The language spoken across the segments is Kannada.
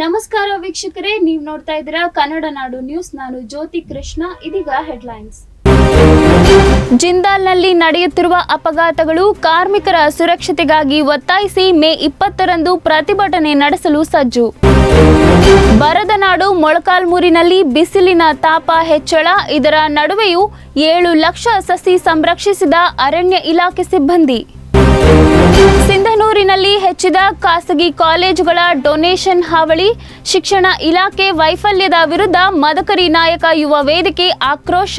ನಮಸ್ಕಾರ ವೀಕ್ಷಕರೇ, ನೀವು ನೋಡ್ತಾ ಇದ್ದೀರಾ ಕನ್ನಡ ನಾಡು ನ್ಯೂಸ್. ನಾನು ಜ್ಯೋತಿ ಕೃಷ್ಣ, ಇದೀಗ ಹೆಡ್ಲೈನ್ಸ್. ಜಿಂದಾಲ್ನಲ್ಲಿ ನಡೆಯುತ್ತಿರುವ ಅಪಘಾತಗಳು ಕಾರ್ಮಿಕರ ಸುರಕ್ಷತೆಗಾಗಿ ಒತ್ತಾಯಿಸಿ ಮೇ ಇಪ್ಪತ್ತರಂದು ಪ್ರತಿಭಟನೆ ನಡೆಸಲು ಸಜ್ಜು. ಬರದ ನಾಡು ಮೊಳಕಾಲ್ಮೂರಿನಲ್ಲಿ ಬಿಸಿಲಿನ ತಾಪ ಹೆಚ್ಚಳ, ಇದರ ನಡುವೆಯೂ ಏಳು ಲಕ್ಷ ಸಸಿ ಸಂರಕ್ಷಿಸಿದ ಅರಣ್ಯ ಇಲಾಖೆ ಸಿಬ್ಬಂದಿ. ಸಿಂಧನೂರಿನಲ್ಲಿ ಹೆಚ್ಚಿದ ಖಾಸಗಿ ಕಾಲೇಜುಗಳ ಡೊನೇಷನ್ ಹಾವಳಿ, ಶಿಕ್ಷಣ ಇಲಾಖೆ ವೈಫಲ್ಯದ ವಿರುದ್ಧ ಮದಕರಿ ನಾಯಕ ಯುವ ವೇದಿಕೆ ಆಕ್ರೋಶ.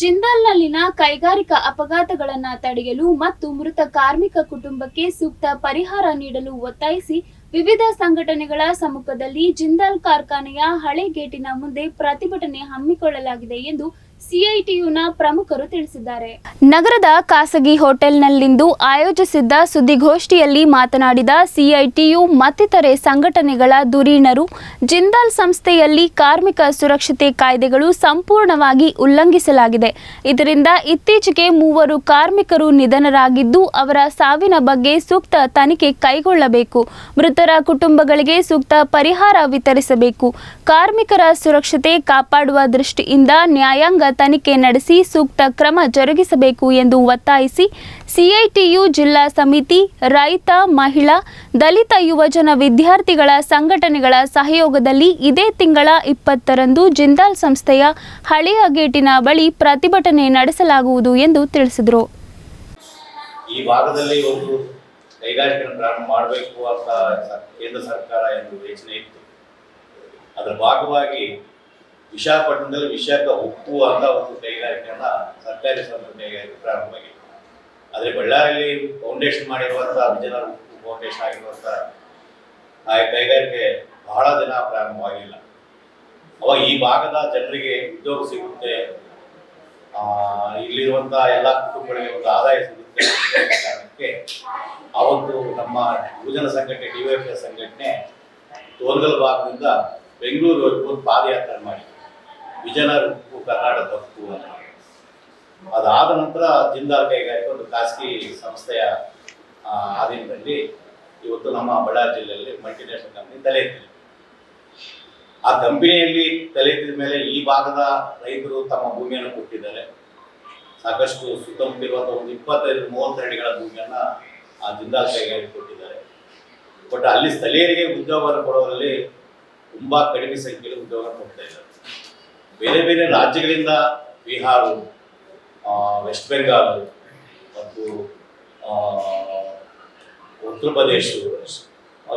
ಜಿಂದಾಲ್ನಲ್ಲಿನ ಕೈಗಾರಿಕಾ ಅಪಘಾತಗಳನ್ನ ತಡೆಯಲು ಮತ್ತು ಮೃತ ಕಾರ್ಮಿಕ ಕುಟುಂಬಕ್ಕೆ ಸೂಕ್ತ ಪರಿಹಾರ ನೀಡಲು ಒತ್ತಾಯಿಸಿ ವಿವಿಧ ಸಂಘಟನೆಗಳ ಸಮ್ಮುಖದಲ್ಲಿ ಜಿಂದಾಲ್ ಕಾರ್ಖಾನೆಯ ಹಳೆ ಗೇಟಿನ ಮುಂದೆ ಪ್ರತಿಭಟನೆ ಹಮ್ಮಿಕೊಳ್ಳಲಾಗಿದೆ ಎಂದು ಸಿಐಟಿಯುನ ಪ್ರಮುಖರು ತಿಳಿಸಿದ್ದಾರೆ. ನಗರದ ಖಾಸಗಿ ಹೋಟೆಲ್ನಲ್ಲಿಂದು ಆಯೋಜಿಸಿದ್ದ ಸುದ್ದಿಗೋಷ್ಠಿಯಲ್ಲಿ ಮಾತನಾಡಿದ ಸಿಐಟಿಯು ಮತ್ತಿತರೆ ಸಂಘಟನೆಗಳ ಧುರೀಣರು ಜಿಂದಾಲ್ ಸಂಸ್ಥೆಯಲ್ಲಿ ಕಾರ್ಮಿಕ ಸುರಕ್ಷತೆ ಕಾಯ್ದೆಗಳು ಸಂಪೂರ್ಣವಾಗಿ ಉಲ್ಲಂಘಿಸಲಾಗಿದೆ. ಇದರಿಂದ ಇತ್ತೀಚೆಗೆ ಮೂವರು ಕಾರ್ಮಿಕರು ನಿಧನರಾಗಿದ್ದು, ಅವರ ಸಾವಿನ ಬಗ್ಗೆ ಸೂಕ್ತ ತನಿಖೆ ಕೈಗೊಳ್ಳಬೇಕು. ಮೃತರ ಕುಟುಂಬಗಳಿಗೆ ಸೂಕ್ತ ಪರಿಹಾರ ವಿತರಿಸಬೇಕು. ಕಾರ್ಮಿಕರ ಸುರಕ್ಷತೆ ಕಾಪಾಡುವ ದೃಷ್ಟಿಯಿಂದ ನ್ಯಾಯಾಂಗ ತನಿಖೆ ನಡೆಸಿ ಸೂಕ್ತ ಕ್ರಮ ಜರುಗಿಸಬೇಕು ಎಂದು ಒತ್ತಾಯಿಸಿ ಸಿಐಟಿಯು ಜಿಲ್ಲಾ ಸಮಿತಿ, ರೈತ, ಮಹಿಳಾ, ದಲಿತ ಯುವಜನ ವಿದ್ಯಾರ್ಥಿಗಳ ಸಂಘಟನೆಗಳ ಸಹಯೋಗದಲ್ಲಿ ಇದೇ ತಿಂಗಳ ಇಪ್ಪತ್ತರಂದು ಜಿಂದಾಲ್ ಸಂಸ್ಥೆಯ ಹಳೆಯ ಗೇಟಿನ ಬಳಿ ಪ್ರತಿಭಟನೆ ನಡೆಸಲಾಗುವುದು ಎಂದು ತಿಳಿಸಿದರು. ಈ ಭಾಗದಲ್ಲಿ ಒಂದು ಕೈಗಾರಿಕೆಯನ್ನು ಪ್ರಾರಂಭ ಮಾಡಬೇಕು ಅಂತ ಕೇಂದ್ರ ಸರ್ಕಾರ ಎಂದು ಯೋಚನೆ ಇತ್ತು. ಅದರ ಭಾಗವಾಗಿ ವಿಶಾಖಪಟ್ಟಣದಲ್ಲಿ ವಿಶಾಖ ಉಪ್ಪು ಅಂತ ಒಂದು ಕೈಗಾರಿಕೆಯನ್ನ ಸರ್ಕಾರಿ ಸ್ವಾಮ್ಯ ಕೈಗಾರಿಕೆ ಪ್ರಾರಂಭವಾಗಿದೆ ಆದರೆ ಬಳ್ಳಾರಿಯಲ್ಲಿ ಫೌಂಡೇಶನ್ ಮಾಡಿರುವಂಥ ವಿಜಯನಗರ ಉಪ್ಪು ಫೌಂಡೇಶನ್ ಆಗಿರುವಂಥ ಆ ಕೈಗಾರಿಕೆ ಬಹಳ ದಿನ ಪ್ರಾರಂಭವಾಗಿಲ್ಲ. ಅವಾಗ ಈ ಭಾಗದ ಜನರಿಗೆ ಉದ್ಯೋಗ ಸಿಗುತ್ತೆ ಆ, ಇಲ್ಲಿರುವಂತಹ ಎಲ್ಲ ಕುಟುಂಬಗಳಿಗೆ ಒಂದು ಆದಾಯ ಸಿಗುತ್ತೆ ಕಾರಣಕ್ಕೆ ಅವತ್ತು ನಮ್ಮ ಯುವಜನ ಸಂಘಟನೆ ಡಿವೈಎಫ್ ಸಂಘಟನೆ ತೋರ್ಗಲ್ ಭಾಗದಿಂದ ಬೆಂಗಳೂರು ಒಂದು ಪಾದಯಾತ್ರೆ ಮಾಡಿ ವಿಜಯನಗರ ಕರ್ನಾಟಕ ತಪ್ಪು ಅಂತ. ಅದಾದ ನಂತರ ಜಿಂದಾಲ್ ಕೈಗಾರಿಕೆ ಒಂದು ಖಾಸಗಿ ಸಂಸ್ಥೆಯ ಆಧೀನದಲ್ಲಿ ಇವತ್ತು ನಮ್ಮ ಬಳ್ಳಾರಿ ಜಿಲ್ಲೆಯಲ್ಲಿ ಮಲ್ಟಿನ್ಯಾಷನಲ್ ಕಂಪನಿ ತಲೆ ಎತ್ತಿದೆ. ಆ ಕಂಪನಿಯಲ್ಲಿ ತಲೆ ಎತ್ತಿದ ಮೇಲೆ ಈ ಭಾಗದ ರೈತರು ತಮ್ಮ ಭೂಮಿಯನ್ನು ಕೊಟ್ಟಿದ್ದಾರೆ. ಸಾಕಷ್ಟು ಸುತ್ತಮುತ್ತ ಇರುವಂತಹ ಒಂದು ಇಪ್ಪತ್ತೈದು, ಮೂವತ್ತು ಅಡಿಗಳ ಭೂಮಿಯನ್ನ ಆ ಜಿಂದಾಲ್ ಕೈಗಾರಿಕೆ ಕೊಟ್ಟಿದ್ದಾರೆ. ಬಟ್ ಅಲ್ಲಿ ಸ್ಥಳೀಯರಿಗೆ ಉದ್ಯೋಗವನ್ನು ಕೊಡುವಲ್ಲಿ ತುಂಬಾ ಕಡಿಮೆ ಸಂಖ್ಯೆಯಲ್ಲಿ ಉದ್ಯೋಗ ಕೊಡ್ತಾ ಇದ್ದಾರೆ. ಬೇರೆ ಬೇರೆ ರಾಜ್ಯಗಳಿಂದ ಬಿಹಾರ ವೆಸ್ಟ್ ಬೆಂಗಾಲ್ ಮತ್ತು ಉತ್ತರ ಪ್ರದೇಶ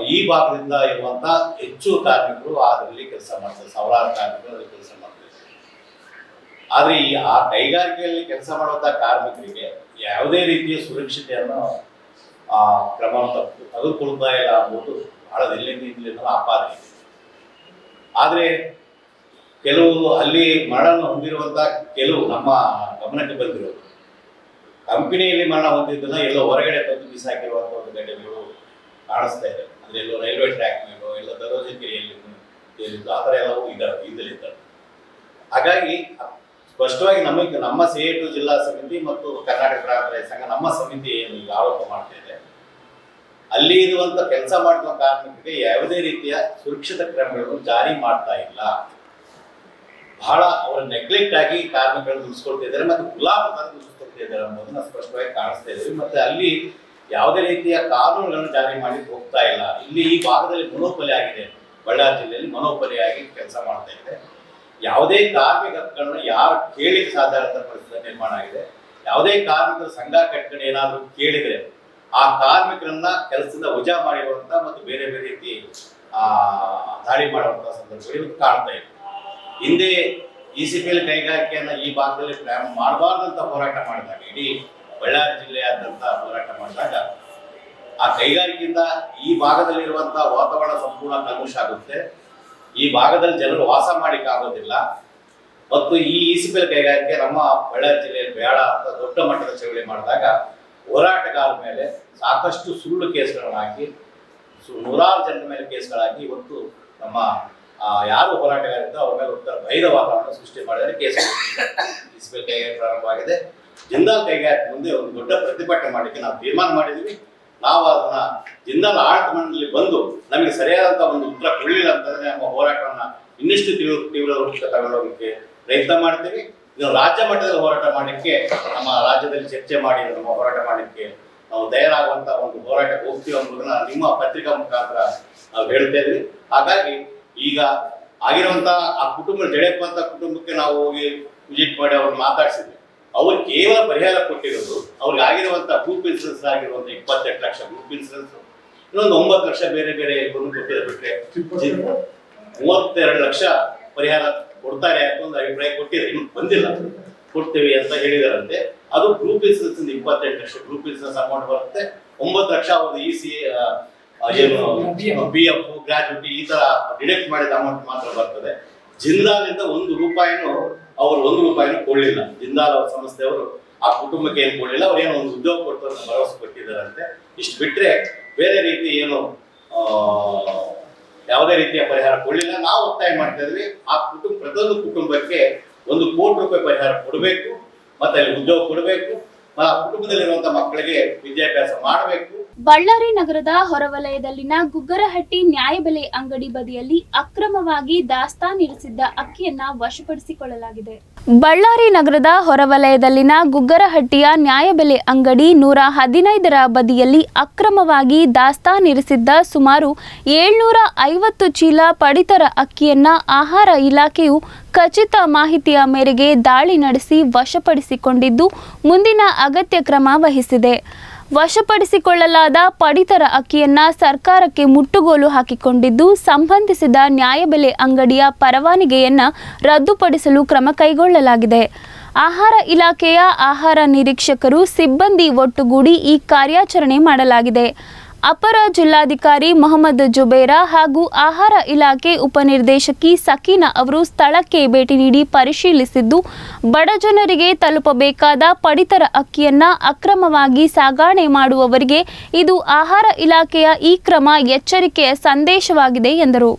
ಈ ಭಾಗದಿಂದ ಇರುವಂಥ ಹೆಚ್ಚು ಕಾರ್ಮಿಕರು ಅದರಲ್ಲಿ ಕೆಲಸ ಮಾಡ್ತಾರೆ, ಸಾವಿರಾರು ಕಾರ್ಮಿಕರು ಅದರಲ್ಲಿ ಕೆಲಸ ಮಾಡ್ತಾರೆ. ಆದ್ರೆ ಈ ಆ ಕೈಗಾರಿಕೆಯಲ್ಲಿ ಕೆಲಸ ಮಾಡುವಂತ ಕಾರ್ಮಿಕರಿಗೆ ಯಾವುದೇ ರೀತಿಯ ಸುರಕ್ಷತೆಯನ್ನು ಕ್ರಮ ತಪ್ಪು ತೆಗೆದುಕೊಳ್ತಾ ಇಲ್ಲ ಅನ್ನೋದು ಬಹಳ ಎಲ್ಲಿಂದ ಇಲ್ಲಿಂದ ಆಪಾದನೆ ಆದ್ರೆ ಕೆಲವು ಅಲ್ಲಿ ಮರಣ ಹೊಂದಿರುವಂತ ಕೆಲವು ನಮ್ಮ ಗಮನಕ್ಕೆ ಬಂದಿರೋದು. ಕಂಪನಿಯಲ್ಲಿ ಮರಣ ಹೊಂದಿದ್ದನ್ನ ಎಲ್ಲೋ ಹೊರಗಡೆ ತಂದು ಬಿಸಾಕಿರುವಂತ ಒಂದು ಘಟನೆಗಳು ಕಾಣಿಸ್ತಾ ಇದೆ. ಅಂದ್ರೆ ಎಲ್ಲೋ ರೈಲ್ವೆ ಟ್ರ್ಯಾಕ್ ಮೇಲೋ, ಎಲ್ಲ ದರೋಜೆ ಕೆರೆಯಲ್ಲಿ ತೇಲಿದ್ದು ಆ ಥರ ಎಲ್ಲವೂ ಇದ್ದಾರೆ ಇದ್ದಲಿದ್ದಾರೆ ಹಾಗಾಗಿ ಸ್ಪಷ್ಟವಾಗಿ ನಮಗೆ ನಮ್ಮ ಸೇಟು ಜಿಲ್ಲಾ ಸಮಿತಿ ಮತ್ತು ಕರ್ನಾಟಕ ಗ್ರಾಹಕರ ಸಂಘ ನಮ್ಮ ಸಮಿತಿ ಏನು ಆರೋಪ ಮಾಡ್ತಾ ಇದೆ. ಅಲ್ಲಿ ಇರುವಂತ ಕೆಲಸ ಮಾಡುವ ಕಾರಣಕ್ಕೆ ಯಾವುದೇ ರೀತಿಯ ಸುರಕ್ಷಿತ ಕ್ರಮಗಳನ್ನು ಜಾರಿ ಮಾಡ್ತಾ ಇಲ್ಲ. ಬಹಳ ಅವರು ನೆಗ್ಲೆಕ್ಟ್ ಆಗಿ ಕಾರ್ಮಿಕರನ್ನು ದುಡಿಸ್ಕೊಳ್ತಾ ಇದ್ದಾರೆ ಮತ್ತು ತರ ದುಡಿಸ್ಕೊಳ್ತಾ ಇದ್ದಾರೆ ಅನ್ನೋದನ್ನ ಸ್ಪಷ್ಟವಾಗಿ ಕಾಣಿಸ್ತಾ ಇದ್ದೀವಿ ಮತ್ತೆ ಅಲ್ಲಿ ಯಾವುದೇ ರೀತಿಯ ಕಾನೂನುಗಳನ್ನು ಜಾರಿ ಮಾಡಿ ಹೋಗ್ತಾ ಇಲ್ಲ. ಇಲ್ಲಿ ಈ ಭಾಗದಲ್ಲಿ ಮನೋಪಲಿ ಆಗಿದೆ. ಬಳ್ಳಾರಿ ಜಿಲ್ಲೆಯಲ್ಲಿ ಮನೋಪಲಿಯಾಗಿ ಕೆಲಸ ಮಾಡ್ತಾ ಇದೆ. ಯಾವುದೇ ಕಾರ್ಮಿಕ ಹಕ್ಕುಗಳನ್ನು ಯಾರು ಕೇಳಿ ಸಾಧಾರಣ ಪರಿಸ್ಥಿತಿ ನಿರ್ಮಾಣ ಆಗಿದೆ. ಯಾವುದೇ ಕಾರ್ಮಿಕರ ಸಂಘ ಕಟ್ಕೊಂಡು ಏನಾದರೂ ಕೇಳಿದರೆ ಆ ಕಾರ್ಮಿಕರನ್ನ ಕೆಲಸದಿಂದ ವಜಾ ಮಾಡಿರುವಂತ ಮತ್ತು ಬೇರೆ ಬೇರೆ ರೀತಿ, ಆ, ದಾಳಿ ಮಾಡುವಂತಹ ಸಂದರ್ಭಗಳು ಕಾಣ್ತಾ ಇದೆ ಹಿಂದೆ ಇ ಸಿ ಪಿ ಎಲ್ ಕೈಗಾರಿಕೆಯನ್ನು ಈ ಭಾಗದಲ್ಲಿ ಪ್ರಾರಂಭ ಮಾಡಬಾರ್ದಂತ ಹೋರಾಟ ಮಾಡಿದಾಗ, ಇಡೀ ಬಳ್ಳಾರಿ ಜಿಲ್ಲೆಯಾದ್ಯಂತ ಹೋರಾಟ ಮಾಡಿದಾಗ, ಆ ಕೈಗಾರಿಕೆಯಿಂದ ಈ ಭಾಗದಲ್ಲಿರುವಂತಹ ವಾತಾವರಣ ಸಂಪೂರ್ಣ ಕಲುಷ ಆಗುತ್ತೆ. ಈ ಭಾಗದಲ್ಲಿ ಜನರು ವಾಸ ಮಾಡಿಕ್ ಆಗೋದಿಲ್ಲ. ಮತ್ತು ಈ ಇ ಸಿ ಪಿ ಎಲ್ ಕೈಗಾರಿಕೆ ನಮ್ಮ ಬಳ್ಳಾರಿ ಜಿಲ್ಲೆಯಲ್ಲಿ ಬೇಡ ಅಂತ ದೊಡ್ಡ ಮಟ್ಟದ ಚಳವಳಿ ಮಾಡಿದಾಗ ಹೋರಾಟಗಾರರ ಮೇಲೆ ಸಾಕಷ್ಟು ಸುಳ್ಳು ಕೇಸ್ಗಳನ್ನು ಹಾಕಿ ನೂರಾರು ಜನರ ಮೇಲೆ ಕೇಸ್ಗಳಾಗಿ ಇವತ್ತು ನಮ್ಮ ಯಾರು ಹೋರಾಟಗಾರಿದ್ದೋ ಅವ್ರ ಮೇಲೆ ಒಂಥರ ಭಯದ ವಾತಾವರಣ ಸೃಷ್ಟಿ ಮಾಡಿದರೆ ಕೇಸ್ ಮುನ್ಸಿಪಲ್ ಕೈಗಾರಿಕೆ ಪ್ರಾರಂಭವಾಗಿದೆ ಜಿಂದಾಲ್ ಕೈಗಾರಿಕೆ ಮುಂದೆ ಒಂದು ದೊಡ್ಡ ಪ್ರತಿಭಟನೆ ಮಾಡಲಿಕ್ಕೆ ನಾವು ತೀರ್ಮಾನ ಮಾಡಿದ್ವಿ ನಾವು ಅದನ್ನ ಜಿಂದಾಲ್ ಆಡಳಿತ ಮಂಡಳಿ ಬಂದು ನಮಗೆ ಸರಿಯಾದಂತ ಒಂದು ಉತ್ತರ ಕೊಡಲಿಲ್ಲ ಅಂತಂದ್ರೆ ನಮ್ಮ ಹೋರಾಟವನ್ನು ಇನ್ನಷ್ಟು ತೀವ್ರ ತೀವ್ರ ರೂಪಕ್ಕೆ ತಗೊಂಡೋಗಕ್ಕೆ ಪ್ರಯತ್ನ ಮಾಡ್ತೀವಿ. ಇದು ರಾಜ್ಯ ಮಟ್ಟದಲ್ಲಿ ಹೋರಾಟ ಮಾಡಲಿಕ್ಕೆ, ನಮ್ಮ ರಾಜ್ಯದಲ್ಲಿ ಚರ್ಚೆ ಮಾಡಿ, ನಮ್ಮ ಹೋರಾಟ ಮಾಡಲಿಕ್ಕೆ ನಾವು ತಯಾರಾಗುವಂತಹ ಒಂದು ಹೋರಾಟಕ್ಕೆ ಹೋಗ್ತೀವಿ ಅನ್ನೋದನ್ನ ನಿಮ್ಮ ಪತ್ರಿಕಾ ಮುಖಾಂತರ ನಾವು ಹೇಳ್ತಾ ಇದ್ವಿ ಹಾಗಾಗಿ ಈಗ ಆಗಿರುವಂತ ಆ ಕುಟುಂಬ ಜಡೆಯಪ್ಪ ಅಂತ ಕುಟುಂಬಕ್ಕೆ ನಾವು ಹೋಗಿ ವಿಸಿಟ್ ಮಾಡಿ ಅವ್ರನ್ನ ಮಾತಾಡಿಸಿದ್ವಿ. ಅವ್ರು ಕೇವಲ ಪರಿಹಾರ ಕೊಟ್ಟಿರೋದು ಅವ್ರಿಗೆ ಆಗಿರುವಂತ ಗ್ರೂಪ್ ಇನ್ಸೂರೆನ್ಸ್ ಆಗಿರುವಂತ ಇಪ್ಪತ್ತೆಂಟು ಲಕ್ಷ ಗ್ರೂಪ್ ಇನ್ಸೂರೆನ್ಸ್ ಇನ್ನೊಂದು ಒಂಬತ್ತು ಲಕ್ಷ ಬೇರೆ ಬೇರೆ ಕೊಟ್ಟಿದ್ದಾರೆ ಬಿಟ್ರೆ ಮೂವತ್ತೆರಡು ಲಕ್ಷ ಪರಿಹಾರ ಕೊಡ್ತಾರೆ ಅಂತ ಒಂದು ಅಭಿಪ್ರಾಯ ಕೊಟ್ಟಿದ್ರೆ ಇನ್ನು ಬಂದಿಲ್ಲ. ಕೊಡ್ತೀವಿ ಅಂತ ಹೇಳಿದಾರಂತೆ. ಅದು ಗ್ರೂಪ್ ಇನ್ಸೂರೆನ್ಸ್ ಇಪ್ಪತ್ತೆಂಟು ಲಕ್ಷ ಗ್ರೂಪ್ ಇನ್ಸೂರೆನ್ಸ್ ಅಮೌಂಟ್ ಬರುತ್ತೆ. ಒಂಬತ್ತು ಲಕ್ಷ ಅವ್ರದ್ದು ಇ ಸಿ ಏನು ಬಿ ಎಫ್ ಗ್ರಾಜ್ಯುಟಿ ಈ ತರ ಡಿಡಕ್ಟ್ ಮಾಡಿದ ಅಮೌಂಟ್ ಮಾತ್ರ ಬರ್ತದೆ. ಜಿಂದಾಲಿಂದ ಒಂದು ರೂಪಾಯಿನೂ ಅವರು ಒಂದು ರೂಪಾಯಿನೂ ಕೊಡಲಿಲ್ಲ. ಜಿಂದಾಲ್ ಅವರ ಸಂಸ್ಥೆಯವರು ಆ ಕುಟುಂಬಕ್ಕೆ ಏನು ಕೊಡಲಿಲ್ಲ. ಅವ್ರು ಏನೋ ಒಂದು ಉದ್ಯೋಗ ಕೊಡ್ತಾರೆ ಅಂತ ಭರವಸೆ ಕೊಟ್ಟಿದ್ದಾರಂತೆ. ಇಷ್ಟು ಬಿಟ್ರೆ ಬೇರೆ ರೀತಿ ಏನು ಯಾವುದೇ ರೀತಿಯ ಪರಿಹಾರ ಕೊಡಲಿಲ್ಲ. ನಾವು ಒತ್ತಾಯ ಮಾಡ್ತಾ ಇದ್ವಿ. ಆ ಕುಟುಂಬ ಪ್ರತಿಯೊಂದು ಕುಟುಂಬಕ್ಕೆ ಒಂದು ಕೋಟಿ ರೂಪಾಯಿ ಪರಿಹಾರ ಕೊಡಬೇಕು. ಮತ್ತೆ ಅಲ್ಲಿ ಉದ್ಯೋಗ ಕೊಡಬೇಕು. ಕುಟುಂಬದಲ್ಲಿರುವಂತ ಮಕ್ಕಳಿಗೆ ವಿದ್ಯಾಭ್ಯಾಸ ಮಾಡಬೇಕು. ಬಳ್ಳಾರಿ ನಗರದ ಹೊರವಲಯದಲ್ಲಿನ ಗುಗ್ಗರಹಟ್ಟಿ ನ್ಯಾಯಬೆಲೆ ಅಂಗಡಿ ಬದಿಯಲ್ಲಿ ಅಕ್ರಮವಾಗಿ ದಾಸ್ತಾನಿರಿಸಿದ್ದ ಅಕ್ಕಿಯನ್ನ ವಶಪಡಿಸಿಕೊಳ್ಳಲಾಗಿದೆ. ಬಳ್ಳಾರಿ ನಗರದ ಹೊರವಲಯದಲ್ಲಿನ ಗುಗ್ಗರಹಟ್ಟಿಯ ನ್ಯಾಯಬೆಲೆ ಅಂಗಡಿ ನೂರ ಹದಿನೈದರ ಬದಿಯಲ್ಲಿ ಅಕ್ರಮವಾಗಿ ದಾಸ್ತಾನಿರಿಸಿದ್ದ ಸುಮಾರು ಏಳ್ನೂರ ಐವತ್ತು ಚೀಲ ಪಡಿತರ ಅಕ್ಕಿಯನ್ನ ಆಹಾರ ಇಲಾಖೆಯು ಖಚಿತ ಮಾಹಿತಿಯ ಮೇರೆಗೆ ದಾಳಿ ನಡೆಸಿ ವಶಪಡಿಸಿಕೊಂಡಿದ್ದು ಮುಂದಿನ ಅಗತ್ಯ ಕ್ರಮ ವಹಿಸಿದೆ. ವಶಪಡಿಸಿಕೊಳ್ಳಲಾದ ಪಡಿತರ ಅಕ್ಕಿಯನ್ನ ಸರ್ಕಾರಕ್ಕೆ ಮುಟ್ಟುಗೋಲು ಹಾಕಿಕೊಂಡಿದ್ದು ಸಂಬಂಧಿಸಿದ ನ್ಯಾಯಬೆಲೆ ಅಂಗಡಿಯ ಪರವಾನಗಿಯನ್ನ ರದ್ದುಪಡಿಸಲು ಕ್ರಮ ಕೈಗೊಳ್ಳಲಾಗಿದೆ. ಆಹಾರ ಇಲಾಖೆಯ ಆಹಾರ ನಿರೀಕ್ಷಕರು ಸಿಬ್ಬಂದಿ ಒಟ್ಟುಗೂಡಿ ಈ ಕಾರ್ಯಾಚರಣೆ ಮಾಡಲಾಗಿದೆ. ಅಪರ ಜಿಲ್ಲಾಧಿಕಾರಿ ಮೊಹಮ್ಮದ್ ಜುಬೇರಾ ಹಾಗೂ ಆಹಾರ ಇಲಾಖೆ ಉಪನಿರ್ದೇಶಕಿ ಸಕೀನಾ ಅವರು ಸ್ಥಳಕ್ಕೆ ಭೇಟಿ ನೀಡಿ ಪರಿಶೀಲಿಸಿದ್ದು, ಬಡ ಜನರಿಗೆ ತಲುಪಬೇಕಾದ ಪಡಿತರ ಅಕ್ಕಿಯನ್ನ ಅಕ್ರಮವಾಗಿ ಸಾಗಾಣೆ ಮಾಡುವವರಿಗೆ ಇದು ಆಹಾರ ಇಲಾಖೆಯ ಈ ಕ್ರಮ ಎಚ್ಚರಿಕೆಯ ಸಂದೇಶವಾಗಿದೆ ಎಂದರು.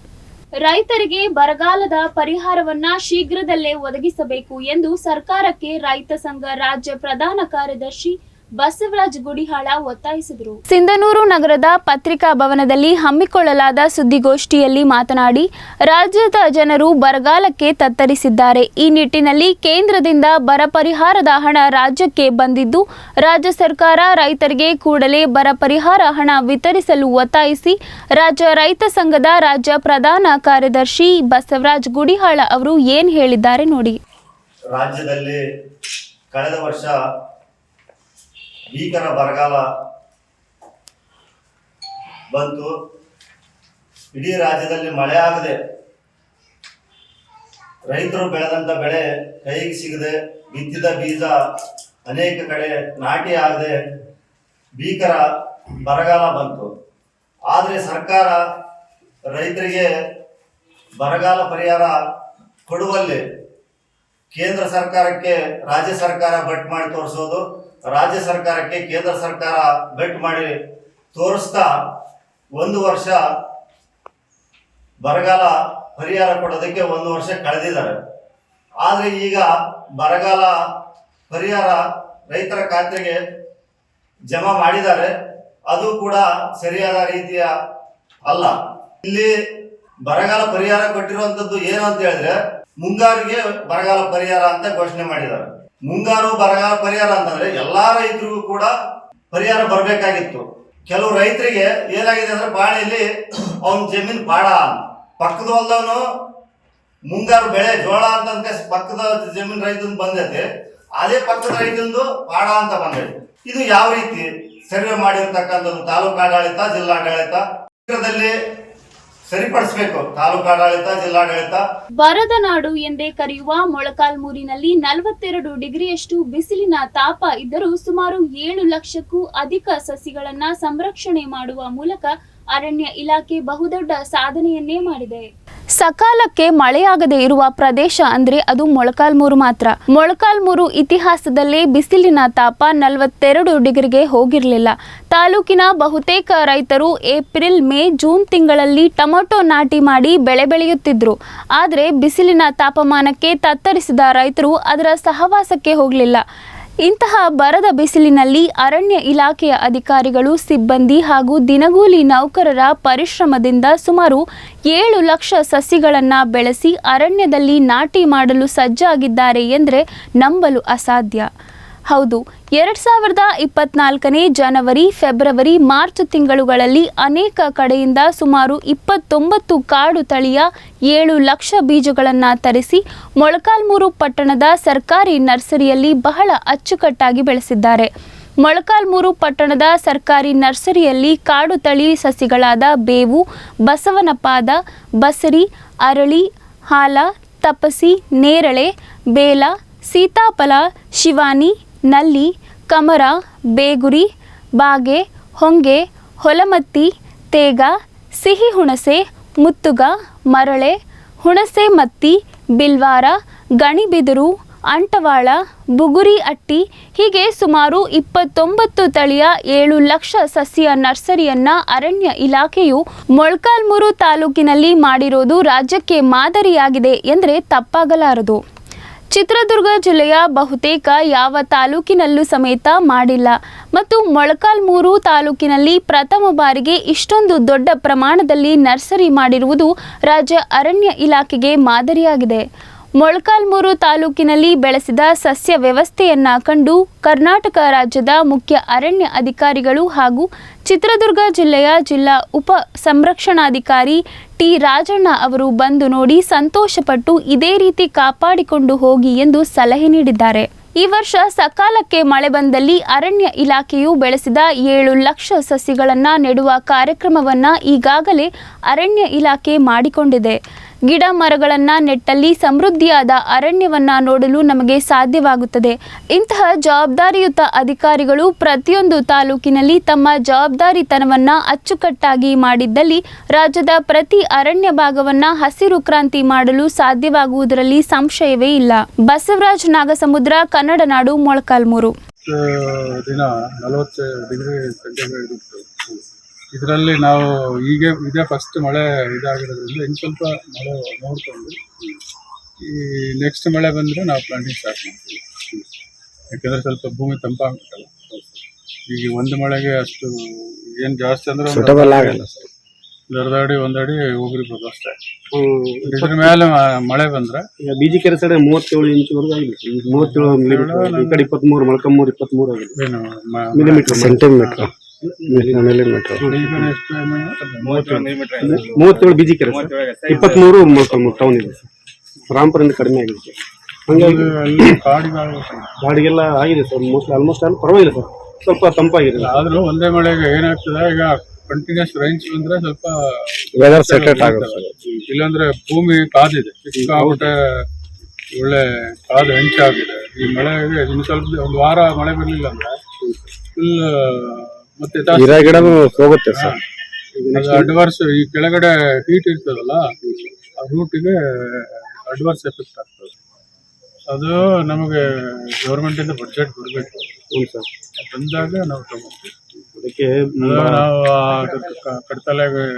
ರೈತರಿಗೆ ಬರಗಾಲದ ಪರಿಹಾರವನ್ನ ಶೀಘ್ರದಲ್ಲೇ ಒದಗಿಸಬೇಕು ಎಂದು ಸರ್ಕಾರಕ್ಕೆ ರೈತ ಸಂಘ ರಾಜ್ಯ ಪ್ರಧಾನ ಕಾರ್ಯದರ್ಶಿ ಬಸವರಾಜ್ ಗುಡಿಹಾಳ ಒತ್ತಾಯಿಸಿದರು. ಸಿಂಧನೂರು ನಗರದ ಪತ್ರಿಕಾ ಭವನದಲ್ಲಿ ಹಮ್ಮಿಕೊಳ್ಳಲಾದ ಸುದ್ದಿಗೋಷ್ಠಿಯಲ್ಲಿ ಮಾತನಾಡಿ ರಾಜ್ಯದ ಜನರು ಬರಗಾಲಕ್ಕೆ ತತ್ತರಿಸಿದ್ದಾರೆ. ಈ ನಿಟ್ಟಿನಲ್ಲಿ ಕೇಂದ್ರದಿಂದ ಬರ ಪರಿಹಾರದ ಹಣ ರಾಜ್ಯಕ್ಕೆ ಬಂದಿದ್ದು ರಾಜ್ಯ ಸರ್ಕಾರ ರೈತರಿಗೆ ಕೂಡಲೇ ಬರ ಪರಿಹಾರ ಹಣ ವಿತರಿಸಲು ಒತ್ತಾಯಿಸಿ ರಾಜ್ಯ ರೈತ ಸಂಘದ ರಾಜ್ಯ ಪ್ರಧಾನ ಕಾರ್ಯದರ್ಶಿ ಬಸವರಾಜ್ ಗುಡಿಹಾಳ ಅವರು ಏನ್ ಹೇಳಿದ್ದಾರೆ ನೋಡಿ. ರಾಜ್ಯದಲ್ಲಿ ಕಳೆದ ವರ್ಷ ಭೀಕರ ಬರಗಾಲ ಬಂತು. ಇಡೀ ರಾಜ್ಯದಲ್ಲಿ ಮಳೆ ಆಗದೆ. ರೈತರು ಬೆಳೆದಂತ ಬೆಳೆ ಕೈಗೆ ಸಿಗದೆ ಬಿತ್ತಿದ ಬೀಜ ಅನೇಕ ಕಡೆ ನಾಟಿ ಆಗದೆ ಭೀಕರ ಬರಗಾಲ ಬಂತು. ಆದರೆ ಸರ್ಕಾರ ರೈತರಿಗೆ ಬರಗಾಲ ಪರಿಹಾರ ಕೊಡುವಲ್ಲಿ ಕೇಂದ್ರ ಸರ್ಕಾರಕ್ಕೆ ರಾಜ್ಯ ಸರ್ಕಾರ ಬಟ್ ಮಾಡಿ ತೋರಿಸೋದು ರಾಜ್ಯ ಸರ್ಕಾರಕ್ಕೆ ಕೇಂದ್ರ ಸರ್ಕಾರ ಬೆಟ್ ಮಾಡಿ ತೋರಿಸ್ತಾ ಒಂದು ವರ್ಷ ಬರಗಾಲ ಪರಿಹಾರ ಕೊಡೋದಕ್ಕೆ ಒಂದು ವರ್ಷ ಕಳೆದಿದ್ದಾರೆ. ಆದರೆ ಈಗ ಬರಗಾಲ ಪರಿಹಾರ ರೈತರ ಖಾತೆಗೆ ಜಮಾ ಮಾಡಿದ್ದಾರೆ. ಅದು ಕೂಡ ಸರಿಯಾದ ರೀತಿಯ ಅಲ್ಲ. ಇಲ್ಲಿ ಬರಗಾಲ ಪರಿಹಾರ ಕೊಟ್ಟಿರುವಂತದ್ದು ಏನು ಅಂತ ಹೇಳಿದ್ರೆ, ಮುಂಗಾರಿಗೆ ಬರಗಾಲ ಪರಿಹಾರ ಅಂತ ಘೋಷಣೆ ಮಾಡಿದ್ದಾರೆ. ಮುಂಗಾರು ಬರಗಾಲ ಪರಿಹಾರ ಅಂತಂದ್ರೆ ಎಲ್ಲಾ ರೈತರಿಗೂ ಕೂಡ ಪರಿಹಾರ ಬರಬೇಕಾಗಿತ್ತು. ಕೆಲವು ರೈತರಿಗೆ ಏನಾಗಿದೆ ಅಂದ್ರೆ ಬಾಳೆಯಲ್ಲಿ ಅವನ ಜಮೀನು ಬಾಡ ಪಕ್ಕದ ಹೊಲ್ದವನು ಮುಂಗಾರು ಬೆಳೆ ಜೋಳ ಅಂತ ಪಕ್ಕದ ಜಮೀನ್ ರೈತನ ಬಂದೈತೆ. ಅದೇ ಪಕ್ಕದ ರೈತಂದು ಬಾಡ ಅಂತ ಬಂದೈತೆ. ಇದು ಯಾವ ರೀತಿ ಸರ್ವೆ ಮಾಡಿರ್ತಕ್ಕಂಥದ್ದು ತಾಲೂಕು ಆಡಳಿತ, ಜಿಲ್ಲಾಡಳಿತ? ಸರಿಪಡಿಸ್ಬೇಕು. ತಾಲೂಕಾಡಳಿತ ಜಿಲ್ಲಾಡಳಿತ. ಬರದ ನಾಡು ಎಂದೇ ಕರೆಯುವ ಮೊಳಕಾಲ್ಮೂರಿನಲ್ಲಿ ನಲವತ್ತೆರಡು ಡಿಗ್ರಿಯಷ್ಟು ಬಿಸಿಲಿನ ತಾಪ ಇದ್ದರೂ ಸುಮಾರು ಏಳು ಲಕ್ಷಕ್ಕೂ ಅಧಿಕ ಸಸಿಗಳನ್ನ ಸಂರಕ್ಷಣೆ ಮಾಡುವ ಮೂಲಕ ಅರಣ್ಯ ಇಲಾಖೆ ಬಹುದೊಡ್ಡ ಸಾಧನೆಯನ್ನೇ ಮಾಡಿದೆ. ಸಕಾಲಕ್ಕೆ ಮಳೆಯಾಗದೆ ಇರುವ ಪ್ರದೇಶ ಅಂದ್ರೆ ಅದು ಮೊಳಕಾಲ್ಮೂರು ಮಾತ್ರ. ಮೊಳಕಾಲ್ಮೂರು ಇತಿಹಾಸದಲ್ಲಿ ಬಿಸಿಲಿನ ತಾಪ ನಲವತ್ತೆರಡು ಡಿಗ್ರಿಗೆ ಹೋಗಿರಲಿಲ್ಲ. ತಾಲೂಕಿನ ಬಹುತೇಕ ರೈತರು ಏಪ್ರಿಲ್, ಮೇ, ಜೂನ್ ತಿಂಗಳಲ್ಲಿ ಟೊಮೊಟೊ ನಾಟಿ ಮಾಡಿ ಬೆಳೆ ಬೆಳೆಯುತ್ತಿದ್ರು. ಆದರೆ ಬಿಸಿಲಿನ ತಾಪಮಾನಕ್ಕೆ ತತ್ತರಿಸಿದ ರೈತರು ಅದರ ಸಹವಾಸಕ್ಕೆ ಹೋಗಲಿಲ್ಲ. ಇಂತಹ ಬರದ ಬಿಸಿಲಿನಲ್ಲಿ ಅರಣ್ಯ ಇಲಾಖೆಯ ಅಧಿಕಾರಿಗಳು, ಸಿಬ್ಬಂದಿ ಹಾಗೂ ದಿನಗೂಲಿ ನೌಕರರ ಪರಿಶ್ರಮದಿಂದ ಸುಮಾರು ಏಳು ಲಕ್ಷ ಸಸಿಗಳನ್ನು ಬೆಳೆಸಿ ಅರಣ್ಯದಲ್ಲಿ ನಾಟಿ ಮಾಡಲು ಸಜ್ಜಾಗಿದ್ದಾರೆ ಎಂದರೆ ನಂಬಲು ಅಸಾಧ್ಯ. ಹೌದು ಎರಡು ಸಾವಿರದ ಇಪ್ಪತ್ನಾಲ್ಕನೇ ಜನವರಿ, ಫೆಬ್ರವರಿ, ಮಾರ್ಚ್ ತಿಂಗಳುಗಳಲ್ಲಿ ಅನೇಕ ಕಡೆಯಿಂದ ಸುಮಾರು ಇಪ್ಪತ್ತೊಂಬತ್ತು ಕಾಡು ತಳಿಯ ಏಳು ಲಕ್ಷ ಬೀಜಗಳನ್ನು ತರಿಸಿ ಮೊಳಕಾಲ್ಮೂರು ಪಟ್ಟಣದ ಸರ್ಕಾರಿ ನರ್ಸರಿಯಲ್ಲಿ ಬಹಳ ಅಚ್ಚುಕಟ್ಟಾಗಿ ಬೆಳೆಸಿದ್ದಾರೆ. ಮೊಳಕಾಲ್ಮೂರು ಪಟ್ಟಣದ ಸರ್ಕಾರಿ ನರ್ಸರಿಯಲ್ಲಿ ಕಾಡು ತಳಿ ಸಸಿಗಳಾದ ಬೇವು, ಬಸವನಪಾದ, ಬಸರಿ, ಅರಳಿ, ಹಾಲ, ತಪಸಿ, ನೇರಳೆ, ಬೇಲ, ಸೀತಾಫಲ, ಶಿವಾನಿ ನಲ್ಲಿ ಕಮರ, ಬೇಗುರಿ, ಬಾಗೆ, ಹೊಂಗೆ, ಹೊಲಮತ್ತಿ, ತೇಗ, ಸಿಹಿ ಹುಣಸೆ, ಮುತ್ತುಗ, ಮರಳೆ, ಹುಣಸೆ ಮತ್ತಿ, ಬಿಲ್ವಾರ, ಗಣಿಬಿದಿರು, ಅಂಟವಾಳ, ಬುಗುರಿ ಅಟ್ಟಿ, ಹೀಗೆ ಸುಮಾರು ಇಪ್ಪತ್ತೊಂಬತ್ತು ತಳಿಯ ಏಳು ಲಕ್ಷ ಸಸ್ಯ ನರ್ಸರಿಯನ್ನ ಅರಣ್ಯ ಇಲಾಖೆಯು ಮೊಳಕಾಲ್ಮೂರು ತಾಲೂಕಿನಲ್ಲಿ ಮಾಡಿರೋದು ರಾಜ್ಯಕ್ಕೆ ಮಾದರಿಯಾಗಿದೆ ಎಂದರೆ ತಪ್ಪಾಗಲಾರದು. ಚಿತ್ರದುರ್ಗ ಜಿಲ್ಲೆಯ ಬಹುತೇಕ ಯಾವ ತಾಲೂಕಿನಲ್ಲೂ ಸಮೇತ ಮಾಡಿಲ್ಲ. ಮತ್ತು ಮೊಳಕಾಲ್ಮೂರು ತಾಲೂಕಿನಲ್ಲಿ ಪ್ರಥಮ ಬಾರಿಗೆ ಇಷ್ಟೊಂದು ದೊಡ್ಡ ಪ್ರಮಾಣದಲ್ಲಿ ನರ್ಸರಿ ಮಾಡಿರುವುದು ರಾಜ್ಯ ಅರಣ್ಯ ಇಲಾಖೆಗೆ ಮಾದರಿಯಾಗಿದೆ. ಮೊಳಕಾಲ್ಮೂರು ತಾಲೂಕಿನಲ್ಲಿ ಬೆಳೆಸಿದ ಸಸ್ಯ ವ್ಯವಸ್ಥೆಯನ್ನ ಕಂಡು ಕರ್ನಾಟಕ ರಾಜ್ಯದ ಮುಖ್ಯ ಅರಣ್ಯ ಅಧಿಕಾರಿಗಳು ಹಾಗೂ ಚಿತ್ರದುರ್ಗ ಜಿಲ್ಲೆಯ ಜಿಲ್ಲಾ ಉಪ ಸಂರಕ್ಷಣಾಧಿಕಾರಿ ಟಿ ರಾಜಣ್ಣ ಅವರು ಬಂದು ನೋಡಿ ಸಂತೋಷಪಟ್ಟು ಇದೇ ರೀತಿ ಕಾಪಾಡಿಕೊಂಡು ಹೋಗಿ ಎಂದು ಸಲಹೆ ನೀಡಿದ್ದಾರೆ. ಈ ವರ್ಷ ಸಕಾಲಕ್ಕೆ ಮಳೆ ಬಂದಲ್ಲಿ ಅರಣ್ಯ ಇಲಾಖೆಯು ಬೆಳೆಸಿದ ಏಳು ಲಕ್ಷ ಸಸಿಗಳನ್ನು ನೆಡುವ ಕಾರ್ಯಕ್ರಮವನ್ನು ಈಗಾಗಲೇ ಅರಣ್ಯ ಇಲಾಖೆ ಮಾಡಿಕೊಂಡಿದೆ. ಗಿಡ ಮರಗಳನ್ನ ನೆಟ್ಟಲ್ಲಿ ಸಮೃದ್ಧಿಯಾದ ಅರಣ್ಯವನ್ನು ನೋಡಲು ನಮಗೆ ಸಾಧ್ಯವಾಗುತ್ತದೆ. ಇಂತಹ ಜವಾಬ್ದಾರಿಯುತ ಅಧಿಕಾರಿಗಳು ಪ್ರತಿಯೊಂದು ತಾಲೂಕಿನಲ್ಲಿ ತಮ್ಮ ಜವಾಬ್ದಾರಿತನವನ್ನು ಅಚ್ಚುಕಟ್ಟಾಗಿ ಮಾಡಿದ್ದಲ್ಲಿ ರಾಜ್ಯದ ಪ್ರತಿ ಅರಣ್ಯ ಭಾಗವನ್ನ ಹಸಿರು ಕ್ರಾಂತಿ ಮಾಡಲು ಸಾಧ್ಯವಾಗುವುದರಲ್ಲಿ ಸಂಶಯವೇ ಇಲ್ಲ. ಬಸವರಾಜ್ ನಾಗಸಮುದ್ರ, ಕನ್ನಡ ನಾಡು, ಮೊಳಕಾಲ್ಮೂರು. ದಿನ ಡಿಗ್ರಿ ಇದರಲ್ಲಿ ನಾವು ಈಗ ಇದೇ ಫಸ್ಟ್ ಮಳೆ ಇದಾಗಿರೋದ್ರಿಂದ ಇನ್ನು ಸ್ವಲ್ಪ ಮಳೆ ನೋಡಿಕೊಂಡು ಈ ನೆಕ್ಸ್ಟ್ ಮಳೆ ಬಂದರೆ ನಾವು ಪ್ಲಾಂಟಿಂಗ್ ಸ್ಟಾರ್ಟ್ ಮಾಡ್ತೀವಿ. ಯಾಕಂದರೆ ಸ್ವಲ್ಪ ಭೂಮಿ ತಂಪಾಗ್ಬೇಕಲ್ಲ ಈಗ ಒಂದು ಮಳೆಗೆ ಅಷ್ಟು ಏನು ಜಾಸ್ತಿ ಅಂದರೆ ಸೂಟಬಲ್ ಆಗಲ್ಲ. ಸರ್ ಅರ್ಧ ಅಡಿ ಒಂದು ಅಡಿ ಹೋಗಿರ್ಬೋದು ಅಷ್ಟೇ. ಇದ್ರ ಮೇಲೆ ಮಳೆ ಬಂದ್ರೆ ಈಗ ಬಿಜಿ ಕೆರೆ ಸೈಡ್ ಮೂವತ್ತೇಳು ಇಂಚ್ವರೆಗೂ ಆಗಿದೆ. ಈಗ ಮೂವತ್ತೇಳು ಮಿಲಿಮೀಟರ್ ಈ ಕಡೆ ಇಪ್ಪತ್ಮೂರು ಮೊಳಕಮ್ಮೂರು ಇಪ್ಪತ್ಮೂರು ಆಗಿದೆ. ಏನು ಮಿಲಿಮೀಟರ್ ಸೆಂಟಿಮೀಟರ್ ಮೂವತ್ತೇಳು ಬಿಜಿ ಕೆರೆ ಸರ್. ಇಪ್ಪತ್ಮೂರು ಮೊಳಕಮ್ಮೂರು ಟೌನ್ ಇದೆ ಸರ್. ಕಡಿಮೆ ಆಗಿದೆ ಸರ್. ಹಂಗಾಗಿ ಗಾಡಿಗೆಲ್ಲ ಆಗಿದೆ ಸರ್. ಮೋಸ್ಟ್ಲಿ ಆಲ್ಮೋಸ್ಟ್ ಆಲ್ ಪರವಾಗಿಲ್ಲ ಸರ್. ಸ್ವಲ್ಪ ತಂಪಾಗಿದೆ ಆದರೂ ಆದ್ರೂ ಒಂದೇ ಮಳೆಗೆ ಏನಾಗ್ತದೆ? ಈಗ ಕಂಟಿನ್ಯೂಸ್ ರೈನ್ಸ್ ಬಂದ್ರೆ ಸ್ವಲ್ಪ ವೆದರ್ ಸೆಟೆಟ್ ಆಗುತ್ತೆ ಇಲ್ಲಾಂದ್ರೆ ಭೂಮಿ ಕಾದಿದೆ. ಸಿಕ್ಕಾಪಟ್ಟೆ ಒಳ್ಳೆ ಕಾದು ಹೆಂಚಾಗಿದೆ. ಈ ಮಳೆಗೆ ಇನ್ನು ಸ್ವಲ್ಪ ಒಂದು ವಾರ ಮಳೆ ಬರಲಿಲ್ಲ ಅಂದ್ರೆ ಫುಲ್ ಮತ್ತೆ ಗಿಡನೂ ಹೋಗುತ್ತೆ ಸರ್. ಅಡ್ವಾನ್ಸ್ ಈ ಕೆಳಗಡೆ ಹೀಟ್ ಇರ್ತದಲ್ಲ ಆ ರೂಟಿಗೆ ಅಡ್ವರ್ಸ್ ಎಫೆಕ್ಟ್ ಆಗ್ತದೆ. ಅದು ನಮಗೆ ಗೌರ್ಮೆಂಟ್ ಇಂದ ಬಜೆಟ್ ಬಿಡಬೇಕು ಸರ್. ಬಂದಾಗ ನಾವು ತಗೋತೀವಿ. ಅದಕ್ಕೆ ಅದು ನಾವು ಅದಕ್ಕೆ ಕ-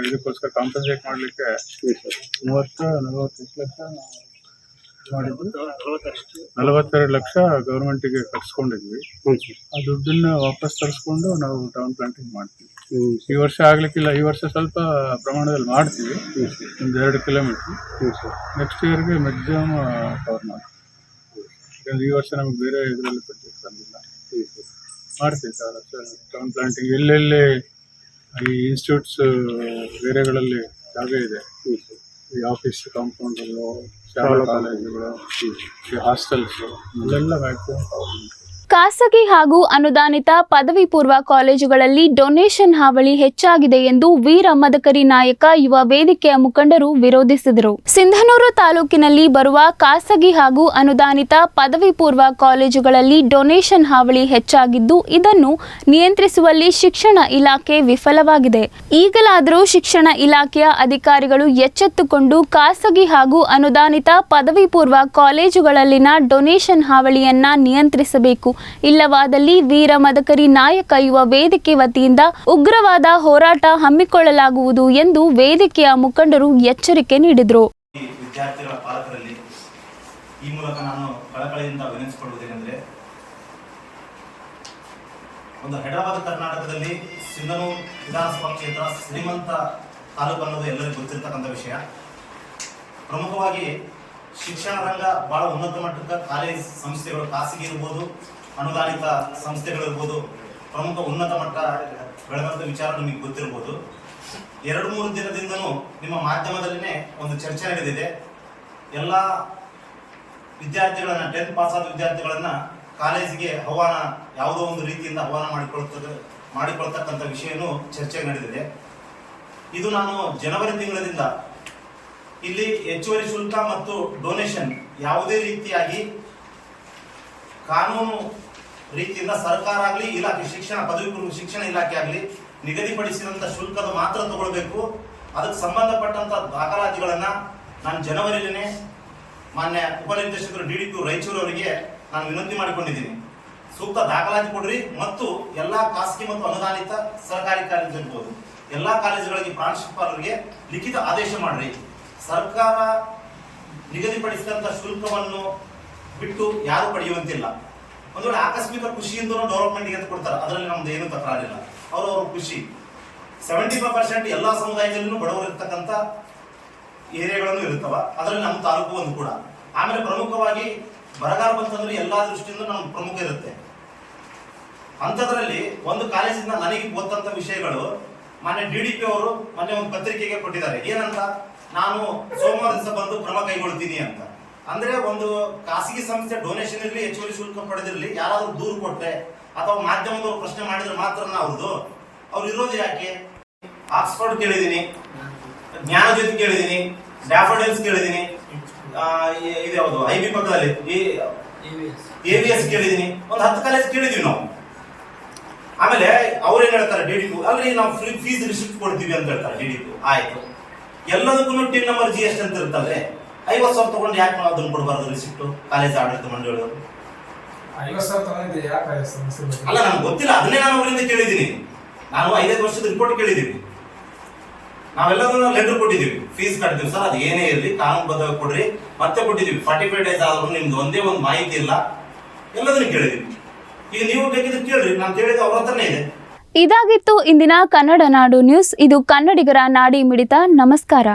ಇದಕ್ಕೋಸ್ಕರ ಕಾಂಪನ್ಸೇಟ್ ಮಾಡ್ಲಿಕ್ಕೆ ಮೂವತ್ತು ನಲವತ್ತು ಲಕ್ಷ ಮಾಡಿದ್ದು. ನಲವತ್ತೆರಡು ಲಕ್ಷ ಗೌರ್ಮೆಂಟಿಗೆ ಕಟ್ಸ್ಕೊಂಡಿದ್ವಿ. ಆ ದುಡ್ಡನ್ನ ವಾಪಸ್ ತರಿಸ್ಕೊಂಡು ನಾವು ಟೌನ್ ಪ್ಲಾಂಟಿಂಗ್ ಮಾಡ್ತೀವಿ. ಈ ವರ್ಷ ಆಗ್ಲಿಕ್ಕಿಲ್ಲ ಈ ವರ್ಷ ಸ್ವಲ್ಪ ಪ್ರಮಾಣದಲ್ಲಿ ಮಾಡ್ತೀವಿ. ಒಂದು ಎರಡು ಕಿಲೋಮೀಟ್ರ್ ನೆಕ್ಸ್ಟ್ ಇಯರ್ಗೆ ಮ್ಯಾಕ್ಸಿಮಮ್ ಕವರ್ ಮಾಡ್ತೀವಿ. ಯಾಕಂದ್ರೆ ಈ ವರ್ಷ ನಮಗೆ ಬೇರೆ ಇದರಲ್ಲಿ ಪರ್ಚೇಸ್ ಬಂದಿಲ್ಲ. ಮಾಡ್ತೀವಿ ಸರ್ ಟೌನ್ ಪ್ಲಾಂಟಿಂಗ್ ಎಲ್ಲೆಲ್ಲಿ ಈ ಇನ್ಸ್ಟಿಟ್ಯೂಟ್ಸ್ ಬೇರೆಗಳಲ್ಲಿ ಜಾಗ ಇದೆ. ಈ ಆಫೀಸ್ ಕಾಂಪೌಂಡ್ಗಳು ಶಾಲಾ ಕಾಲೇಜುಗಳು ಈ ಹಾಸ್ಟೆಲ್ಸ್ ಅಲ್ಲೆಲ್ಲ ಮ್ಯಾಕ್ಸಿಮಮ್ ಕವರ್ ಮಾಡ್ತೀವಿ ಖಾಸಗಿ ಹಾಗೂ ಅನುದಾನಿತ ಪದವಿ ಪೂರ್ವ ಕಾಲೇಜುಗಳಲ್ಲಿ ಡೊನೇಷನ್ ಹಾವಳಿ ಹೆಚ್ಚಾಗಿದೆ ಎಂದು ವೀರ ಮದಕರಿ ನಾಯಕ ಯುವ ವೇದಿಕೆಯ ಮುಖಂಡರು ವಿರೋಧಿಸಿದರು. ಸಿಂಧನೂರು ತಾಲೂಕಿನಲ್ಲಿ ಬರುವ ಖಾಸಗಿ ಹಾಗೂ ಅನುದಾನಿತ ಪದವಿ ಪೂರ್ವ ಕಾಲೇಜುಗಳಲ್ಲಿ ಡೊನೇಷನ್ ಹಾವಳಿ ಹೆಚ್ಚಾಗಿದ್ದು, ಇದನ್ನು ನಿಯಂತ್ರಿಸುವಲ್ಲಿ ಶಿಕ್ಷಣ ಇಲಾಖೆ ವಿಫಲವಾಗಿದೆ. ಈಗಲಾದರೂ ಶಿಕ್ಷಣ ಇಲಾಖೆಯ ಅಧಿಕಾರಿಗಳು ಎಚ್ಚೆತ್ತುಕೊಂಡು ಖಾಸಗಿ ಹಾಗೂ ಅನುದಾನಿತ ಪದವಿ ಪೂರ್ವ ಕಾಲೇಜುಗಳಲ್ಲಿನ ಡೊನೇಷನ್ ಹಾವಳಿಯನ್ನ ನಿಯಂತ್ರಿಸಬೇಕು. ಇಲ್ಲವಾದಲ್ಲಿ ವೀರ ಮದಕರಿ ನಾಯಕ ಯುವ ವೇದಿಕೆ ವತಿಯಿಂದ ಉಗ್ರವಾದ ಹೋರಾಟ ಹಮ್ಮಿಕೊಳ್ಳಲಾಗುವುದು ಎಂದು ವೇದಿಕೆಯ ಮುಖಂಡರು ಎಚ್ಚರಿಕೆ ನೀಡಿದರು. ಒಂದು ಹೈದರಾಬಾದ್ ಕರ್ನಾಟಕದಲ್ಲಿ ಸಿಂಧನೂರು ವಿಧಾನಸಭಾ ಕ್ಷೇತ್ರ ಶ್ರೀಮಂತ ತಾಲೂಕು ಅನ್ನೋದು ಎಲ್ಲರಿಗೂ ಗೊತ್ತಿರ್ತಕ್ಕಂಥ ವಿಷಯ. ಪ್ರಮುಖವಾಗಿ ಶಿಕ್ಷಣ ರಂಗ ಬಹಳ ಉನ್ನತ ಮಟ್ಟದ ಕಾಲೇಜ್ ಸಂಸ್ಥೆಗಳು ಖಾಸಗಿ ಇರ್ಬೋದು ಅನುದಾನಿತ ಸಂಸ್ಥೆಗಳಿರ್ಬೋದು, ಪ್ರಮುಖ ಉನ್ನತ ಮಟ್ಟ ಬೆಳೆದಂಥ ವಿಚಾರ ನಿಮಗೆ ಗೊತ್ತಿರ್ಬೋದು. ಎರಡು ಮೂರು ದಿನದಿಂದನೂ ನಿಮ್ಮ ಮಾಧ್ಯಮದಲ್ಲಿನೇ ಒಂದು ಚರ್ಚೆ ನಡೆದಿದೆ. ಎಲ್ಲ ವಿದ್ಯಾರ್ಥಿಗಳನ್ನ ಟೆಂತ್ ಪಾಸ್ ಆದ ವಿದ್ಯಾರ್ಥಿಗಳನ್ನು ಕಾಲೇಜಿಗೆ ಆಹ್ವಾನ, ಯಾವುದೋ ಒಂದು ರೀತಿಯಿಂದ ಆಹ್ವಾನ ಮಾಡಿಕೊಳ್ತದೆ, ಮಾಡಿಕೊಳ್ತಕ್ಕಂಥ ವಿಷಯನೂ ಚರ್ಚೆ ನಡೆದಿದೆ. ಇದು ನಾನು ಜನವರಿ ತಿಂಗಳಿಂದ ಇಲ್ಲಿ ಹೆಚ್ಚುವರಿ ಶುಲ್ಕ ಮತ್ತು ಡೊನೇಷನ್ ಯಾವುದೇ ರೀತಿಯಾಗಿ ಕಾನೂನು ರೀತಿಯಿಂದ ಸರ್ಕಾರ ಆಗಲಿ, ಇಲಾಖೆ, ಶಿಕ್ಷಣ, ಪದವಿ ಪೂರ್ವ ಶಿಕ್ಷಣ ಇಲಾಖೆ ಆಗಲಿ ನಿಗದಿಪಡಿಸಿದಂಥ ಶುಲ್ಕದ ಮಾತ್ರ ತಗೊಳ್ಬೇಕು. ಅದಕ್ಕೆ ಸಂಬಂಧಪಟ್ಟಂತ ದಾಖಲಾತಿಗಳನ್ನ ನಾನು ಜನವರಿಯಲ್ಲೇ ಮಾನ್ಯ ಉಪನಿರ್ದೇಶಕರು ಡಿ ಡಿ ಪಿ ರಾಯಚೂರು ಅವರಿಗೆ ನಾನು ವಿನಂತಿ ಮಾಡಿಕೊಂಡಿದ್ದೀನಿ. ಸೂಕ್ತ ದಾಖಲಾತಿ ಕೊಡ್ರಿ ಮತ್ತು ಎಲ್ಲಾ ಖಾಸಗಿ ಮತ್ತು ಅನುದಾನಿತ ಸರ್ಕಾರಿ ಕಾಲೇಜು ಇರ್ಬೋದು. ಎಲ್ಲಾ ಕಾಲೇಜುಗಳಿಗೆ ಪ್ರಾಂಶುಪಾಲರಿಗೆ ಲಿಖಿತ ಆದೇಶ ಮಾಡ್ರಿ. ಸರ್ಕಾರ ನಿಗದಿಪಡಿಸಿದಂತ ಶುಲ್ಕವನ್ನು ಬಿಟ್ಟು ಯಾರು ಪಡೆಯುವಂತಿಲ್ಲ. ಒಂದು ವೇಳೆ ಆಕಸ್ಮಿಕ ಖುಷಿಯಿಂದ ಡೆವಲಪ್ಮೆಂಟ್ಗೆ ಅಂತ ಕೊಡ್ತಾರೆ. ಅದರಲ್ಲಿ ನಮ್ದು ಏನು ತಕರಾರಿಲ್ಲ. ಅವರು ಅವ್ರ ಖುಷಿ ಸೆವೆಂಟಿ ಫೈವ್ ಪರ್ಸೆಂಟ್ ಎಲ್ಲ ಸಮುದಾಯದಲ್ಲೂ ಬಡವರು ಇರ್ತಕ್ಕಂಥ ಏರಿಯಾಗಳನ್ನು ಅದರಲ್ಲಿ ನಮ್ಮ ತಾಲೂಕು ಒಂದು ಕೂಡ. ಆಮೇಲೆ ಪ್ರಮುಖವಾಗಿ ಬರಗಾಲ ಬಂತಂದ್ರೆ ಎಲ್ಲಾ ದೃಷ್ಟಿಯಿಂದ ನಮ್ಮ ಪ್ರಮುಖ ಇರುತ್ತೆ. ಅಂಥದ್ರಲ್ಲಿ ಒಂದು ಕಾಲೇಜಿಂದ ನನಗೆ ಗೊತ್ತಂತ ವಿಷಯಗಳು ಮೊನ್ನೆ ಡಿ ಡಿ ಪಿ ಅವರು ಮೊನ್ನೆ ಒಂದು ಪತ್ರಿಕೆಗೆ ಕೊಟ್ಟಿದ್ದಾರೆ. ಏನಂತ? ನಾನು ಸೋಮವಾರ ದಿವಸ ಬಂದು ಕ್ರಮ ಕೈಗೊಳ್ತೀನಿ ಅಂತ. ಅಂದ್ರೆ ಒಂದು ಖಾಸಗಿ ಸಂಸ್ಥೆ ಡೊನೇಷನ್ ಇರಲಿ, ಹೆಚ್ಚುವರಿ ಶುಲ್ಕ ಪಡೆದಿರಲಿ, ಯಾರಾದ್ರೂ ದೂರು ಕೊಟ್ಟರೆ ಅಥವಾ ಮಾಧ್ಯಮದವರು ಪ್ರಶ್ನೆ ಮಾಡಿದ್ರೆ ಮಾತ್ರ ಅವ್ರದ್ದು ಅವ್ರು ಇರೋದು ಯಾಕೆ? ಆಕ್ಸ್ಫರ್ಡ್ ಕೇಳಿದೀನಿ ಜ್ಞಾನ ಜ್ಯೋತಿ ಕೇಳಿದೀನಿ ಡ್ಯಾಫೋಡಿಲ್ಸ್ ಕೇಳಿದೀನಿ ಇದು ಯಾವುದು ಐ ಬಿ ಪಕ್ಕದಲ್ಲಿ ಎ ವಿ ಎಸ್ ಕೇಳಿದೀನಿ ಒಂದು ಹತ್ತು ಕಾಲೇಜ್ ಕೇಳಿದೀವಿ ನಾವು. ಆಮೇಲೆ ಅವ್ರೇನ್ ಹೇಳ್ತಾರೆ ಡಿ ಡಿ ಅಲ್ರಿ, ನಾವು ಫ್ರೀ ಫೀಸ್ ರಿಸಿಪ್ಟ್ ಕೊಡ್ತೀವಿ ಅಂತ ಹೇಳ್ತಾರೆ ಡಿ ಡಿ ಆಯ್ತು. ಎಲ್ಲದಕ್ಕೂ ಟಿನ್ ನಂಬರ್ ಜಿ ಎಸ್ ಅಂತ ಇರ್ತದೆ. ಐವತ್ತು ಸಾವಿರ ತಗೊಂಡು ಯಾಕೆ ನಾವು ಅದನ್ನ ಕೊಡಬಾರ್ದು ರಿಸಿಪ್ಟು ಕಾಲೇಜ್ ಆಡಳಿತ ಮಂಡಳಿಯವರು? ಐವತ್ತು ಸಾವಿರ ತಗೊಂಡಿದ್ದೆ ಯಾಕೆ ಅಲ್ಲ ನನಗೆ ಗೊತ್ತಿಲ್ಲ. ಅದನ್ನೇ ನಾನು ಅವರಿಂದ ಕೇಳಿದ್ದೀನಿ. ನಾನು ಐದೈದು ವರ್ಷದ ರಿಪೋರ್ಟ್ ಕೇಳಿದ್ದೀವಿ. ನಾವೆಲ್ಲದನ್ನು ಲೆಟರ್ ಕೊಟ್ಟಿದ್ದೀವಿ. ಫೀಸ್ ಕಟ್ತೀವಿ. ಸರ್ ಅದು ಏನೇ ಇರಲಿ ಕಾನೂನುಬದ್ಧವಾಗಿ ಕೊಡ್ರಿ. ಮತ್ತೆ ಕೊಟ್ಟಿದ್ದೀವಿ. ಫಾರ್ಟಿ ಫೈವ್ ಡೇಸ್ ಆದರೂ ನಿಮ್ದು ಒಂದೇ ಒಂದು ಮಾಹಿತಿ ಇಲ್ಲ. ಎಲ್ಲದನ್ನು ಕೇಳಿದ್ದೀವಿ. ಈಗ ನೀವು ಬೇಕಿದ್ರೆ ಕೇಳ್ರಿ. ನಾನು ಕೇಳಿದ ಅವ್ರ ಹತ್ರನೇ ಇದೆ. ಇದಾಗಿತ್ತು ಇಂದಿನ ಕನ್ನಡ ನಾಡು ನ್ಯೂಸ್. ಇದು ಕನ್ನಡಿಗರ ನಾಡಿ ಮಿಡಿತ. ನಮಸ್ಕಾರ.